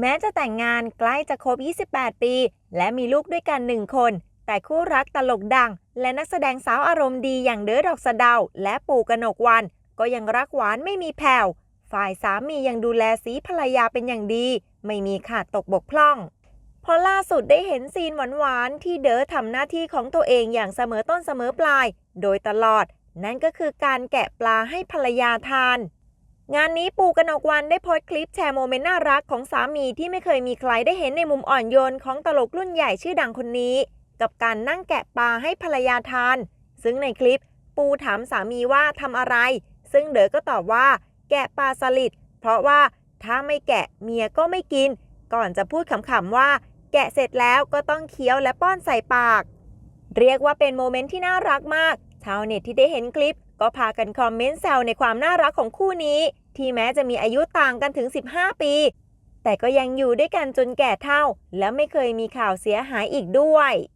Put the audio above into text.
แม้จะแต่งงานใกล้จะครบ 28 ปี และมีลูกด้วยกันหนึ่งคน แต่คู่รักตลกดัง และนักแสดงสาวอารมณ์ดีอย่างเดอดอกสะเดา และปู่กนกวัน ก็ยังรักหวานไม่มีแผ่ว ฝ่ายสามียังดูแลสีภรรยาเป็นอย่างดี ไม่มีขาดตกบกพร่อง พอล่าสุดได้เห็นซีนหวานๆที่เดอทำหน้าที่ของตัวเองอย่างเสมอต้นเสมอปลาย โดยตลอด นั่นก็คือการแกะปลาให้ภรรยาทาน งานนี้ปูกนกวันได้โพสต์คลิปแชร์โมเมนต์น่ารักของสามีที่ไม่เคยมีใครได้เห็นในมุมอ่อนโยนของตลกรุ่นใหญ่ชื่อดังคนนี้ กับการนั่งแกะปลาให้ภรรยาทาน ซึ่งในคลิปปูถามสามีว่าทำอะไร ซึ่งเด๋อก็ตอบว่า แกะปลาสลิดเพราะว่าถ้าไม่แกะเมียก็ไม่กิน ก่อนจะพูดขำๆว่า แกะเสร็จแล้วก็ต้องเคี้ยวและป้อนใส่ปาก เรียกว่าเป็นโมเมนต์ที่น่ารักมาก ชาวเน็ตที่ได้เห็นคลิป ก็พากันคอมเมนต์แซวในความน่ารักของคู่นี้ ที่แม้จะมีอายุต่างกันถึง 15 ปี แต่ก็ยังอยู่ด้วยกันจนแก่เท่า และไม่เคยมีข่าวเสียหายอีกด้วย